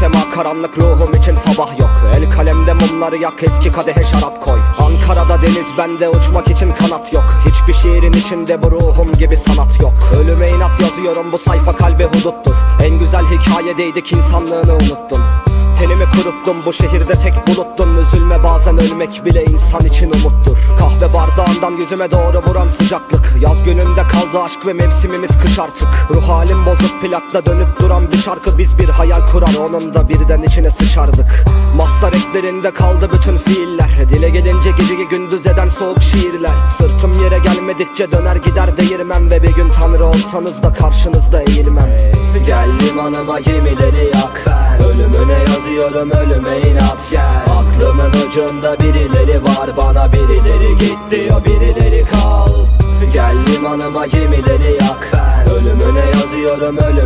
sema karanlık ruhum için sabah yok. El kalemde mumları yak eski kadehe şarap koy. Ankara'da deniz bende uçmak için kanat yok. Hiçbir şiirin içinde bu ruhum gibi sanat yok. Ölüme inat yazıyorum bu sayfa kalbe huduttur. En güzel hikayedeydik insanlığını unuttun. Tenimi kuruttum bu şehirde tek buluttum Üzülme bazen ölmek bile insan için umuttur Bardağından yüzüme doğru vuran sıcaklık. Yaz gününde kaldı aşk ve mevsimimiz kış artık. Ruh halim bozuk plakta dönüp duran bir şarkı Biz bir hayal kurar. Onun da birden içine sıçardık. Mastar eklerinde kaldı bütün fiiller. Dile gelince geceyi gündüz eden soğuk şiirler. Sırtım yere gelmedikçe döner gider değirmem Ve bir gün tanrı olsanız da karşınızda eğilmem. Gel limanıma gemileri yak. Ölümüne yazıyorum ölüme inat. Gel ucunda birileri var bana birileri git diyor birileri kal. Gel limanıma gemileri yak Ölümüne yazıyorum ölüm